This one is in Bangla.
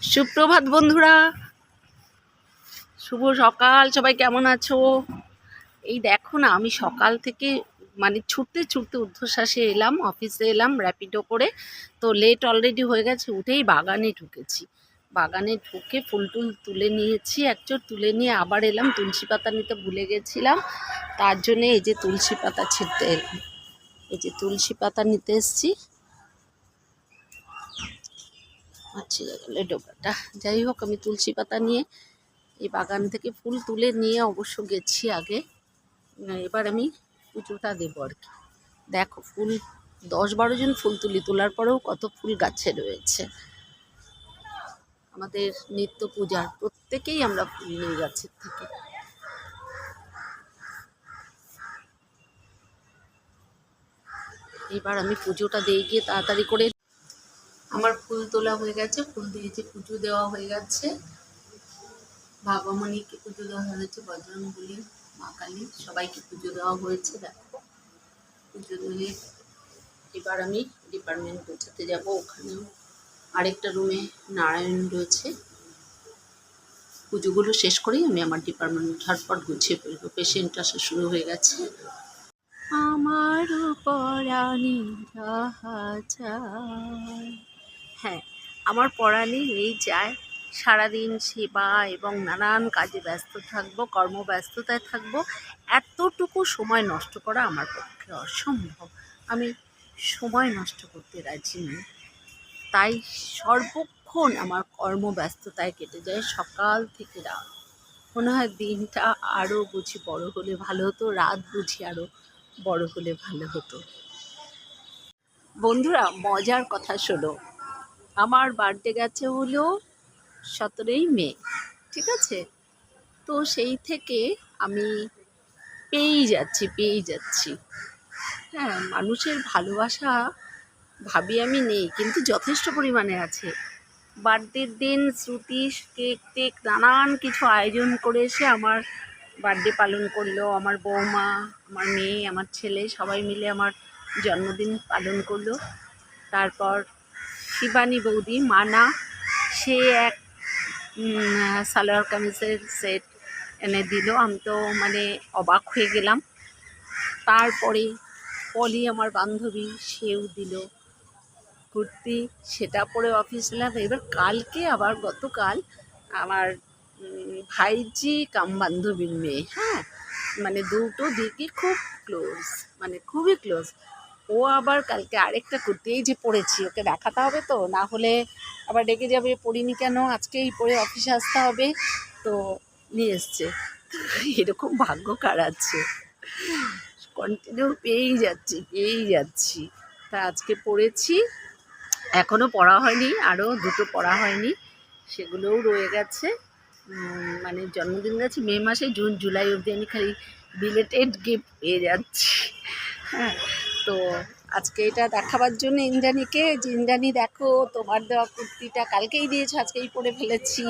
সুপ্রভাত, বন্ধুরা। শুভ সকাল, সবাই কেমন আছো? এই দেখো না, আমি সকাল থেকে মানে ছুটতে ছুটতে ঊর্ধ্বশ্বাসে এলাম, অফিসে এলাম র্যাপিডো করে। তো লেট অলরেডি হয়ে গেছে, উঠেই বাগানে ঢুকেছি। বাগানে ঢুকে ফুল টুল তুলে নিয়েছি একচোর তুলে নিয়ে আবার এলাম, তুলসী পাতা নিতে ভুলে গেছিলাম। তার জন্যে এই যে তুলসী পাতা ছিঁড়তে এলাম। এই যে তুলসী পাতা নিতে এসছি। আচ্ছা গেলে ডোকাটা যাই হোক, আমি তুলসী পাতা নিয়ে এই বাগান থেকে ফুল তুলে নিয়ে অবশ্য গেছি আগে। এবার আমি পুজোটা দেবো আর কি। দেখো, ফুল, দশ বারো জন ফুল তুলি, তোলার পরেও কত ফুল গাছে রয়েছে। আমাদের নিত্য পূজার প্রত্যেকেই আমরা ফুল নিই গাছের থেকে। এবার আমি পুজোটা দিয়ে গিয়ে তাড়াতাড়ি করে আমার ফুল তোলা হয়ে গেছে, ফুল দিয়েছি, পুজো দেওয়া হয়ে গেছে। ভাগমণিকে পুজো দেওয়া হয়েছে বজরঙ্গলি মা কালী, সবাইকে পুজো দেওয়া হয়েছে, দেখো। পুজো দিয়ে এবার আমি ডিপার্টমেন্ট গোছাতে যাব ওখানেও আরেকটা রুমে নারায়ণ রয়েছে। পুজোগুলো শেষ করেই আমি আমার ডিপার্টমেন্ট ঝটপট গুছিয়ে ফেলব পেশেন্ট আসা শুরু হয়ে গেছে। আমার পরাণী চায়। হ্যাঁ আমার পড়ানি এই যায়। সারাদিন সেবা এবং নানান কাজে ব্যস্ত থাকব, কর্মব্যস্ততায় থাকব। এতটুকু সময় নষ্ট করা আমার পক্ষে অসম্ভব। আমি সময় নষ্ট করতে রাজি নই। তাই সর্বক্ষণ আমার কর্মব্যস্ততায় কেটে যায় সকাল থেকে রাত। মনে হয় দিনটা আরও বুঝি বড় হলে ভালো হতো, রাত বুঝি আরও বড় হলে ভালো হতো। বন্ধুরা, মজার কথা শোনো। আমার বার্থডে গেছে হলো সতেরোই মে, ঠিক আছে? তো সেই থেকে আমি পেয়েই যাচ্ছি পেয়েই যাচ্ছি। হ্যাঁ মানুষের ভালোবাসা ভাবি আমি নেই, কিন্তু যথেষ্ট পরিমাণে আছে। বার্থডের দিন শ্রুতি, কেক টেক, নানান কিছু আয়োজন করে এসে আমার বার্থডে পালন করল। আমার বৌমা, আমার মেয়ে, আমার ছেলে সবাই মিলে আমার জন্মদিন পালন করল। তারপর শিবানী বৌদি, মানা, সে এক সালোয়ার কামিজের সেট এনে দিল। আমি তো মানে অবাক হয়ে গেলাম। তারপরে পলি আমার বান্ধবী, সেও দিল কুর্তি। সেটা পরে অফিস এলাম। এবার কালকে আবার, গতকাল আমার ভাইজি কাম বান্ধবীর মেয়ে হ্যাঁ? মানে দুটো দিকে খুব ক্লোজ মানে খুবই ক্লোজ ও আবার কালকে আরেকটা কুর্তি, এই যে পরেছি, ওকে দেখাতে হবে তো, না হলে আবার ডেকে যাবে পড়িনি কেন, আজকেই পরে অফিসে আসতে হবে, তো নিয়ে এসছে। এরকম ভাগ্য কার আছে? কন্টিনিউ পেয়েই যাচ্ছি পেয়েই যাচ্ছি। তা আজকে পড়েছি এখনও পড়া হয়নি আরও দুটো পড়া হয়নি, সেগুলোও রয়ে গেছে। মানে জন্মদিন গেছে, মে মাসে, জুন, জুলাই অবধি আমি খালি বিলেটেড গিফট পেয়ে যাচ্ছি। হ্যাঁ তো আজকে এটা দেখাবার জন্য ইন্দ্রাণীকে যে ইন্দ্রানী দেখো, তোমার দেওয়া কুর্তিটা কালকেই দিয়েছ, আজকেই পরে ফেলেছি।